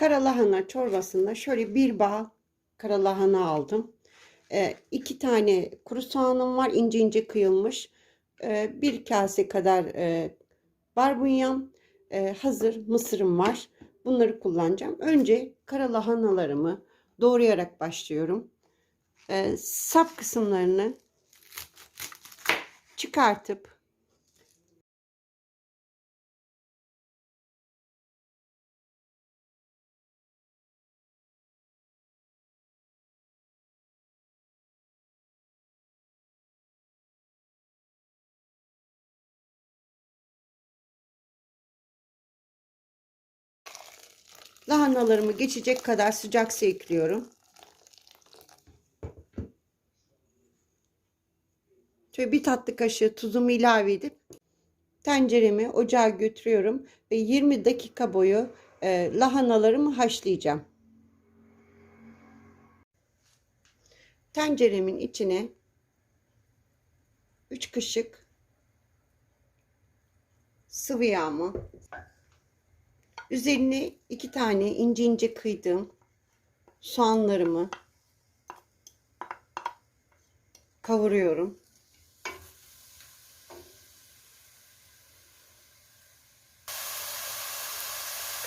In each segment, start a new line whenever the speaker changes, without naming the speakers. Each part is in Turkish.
Karalahana çorbasında şöyle bir bağ karalahana aldım. Ee, iki tane kuru soğanım var ince ince kıyılmış. Ee, bir kase kadar e, barbunyam, e, hazır mısırım var. Bunları kullanacağım. Önce karalahanalarımı doğrayarak başlıyorum. Ee, sap kısımlarını çıkartıp lahanalarımı geçecek kadar sıcak su ekliyorum. Şöyle bir tatlı kaşığı tuzumu ilave edip tenceremi ocağa götürüyorum ve 20 dakika boyu e, lahanalarımı haşlayacağım. Tenceremin içine 3 kaşık sıvı yağımı üzerine 2 tane ince ince kıydığım soğanlarımı kavuruyorum.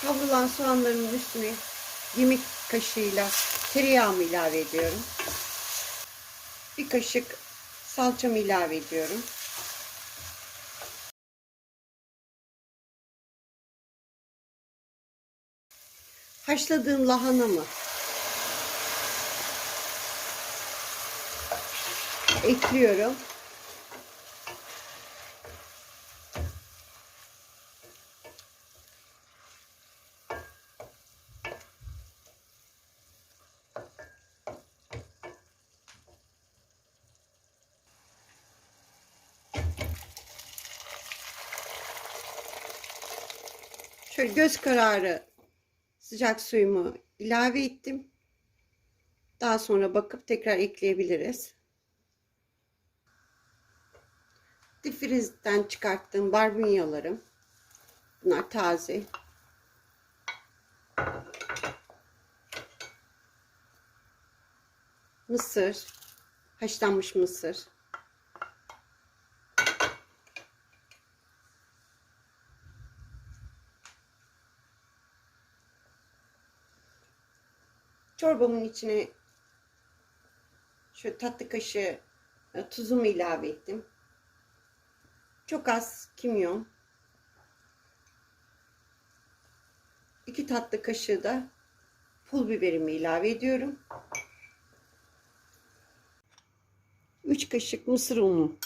Kavrulan soğanların üstüne yemek kaşığıyla tereyağımı ilave ediyorum. Bir kaşık salçamı ilave ediyorum. Haşladığım lahanamı ekliyorum. Şöyle göz kararı sıcak suyumu ilave ettim. Daha sonra bakıp tekrar ekleyebiliriz. Difrizden çıkarttığım barbunyalarım. Bunlar taze. Mısır. Haşlanmış mısır. Çorbamın içine şu tatlı kaşığı e, tuzumu ilave ettim. Çok az kimyon. 2 tatlı kaşığı da pul biberimi ilave ediyorum. 3 kaşık mısır unu.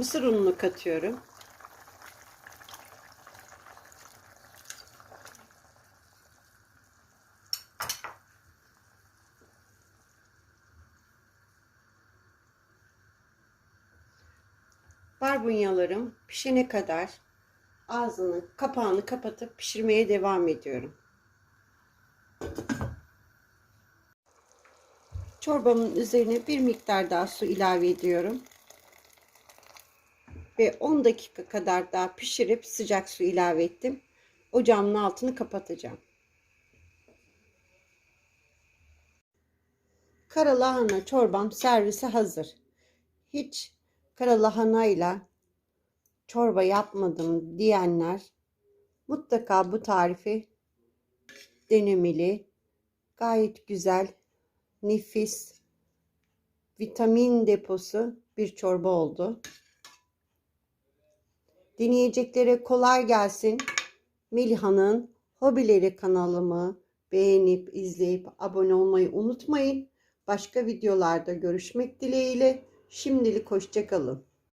Mısır ununu katıyorum. Barbunyalarım pişene kadar ağzını, kapağını kapatıp pişirmeye devam ediyorum. Çorbamın üzerine bir miktar daha su ilave ediyorum ve 10 dakika kadar daha pişirip sıcak su ilave ettim. Ocağımın altını kapatacağım. Kara lahana çorbam servise hazır. Hiç kara lahanayla çorba yapmadım diyenler mutlaka bu tarifi denemeli. Gayet güzel, nefis, vitamin deposu bir çorba oldu. Deneyeceklere kolay gelsin. Meliha'nın hobileri kanalımı beğenip izleyip abone olmayı unutmayın. Başka videolarda görüşmek dileğiyle. Şimdilik hoşçakalın.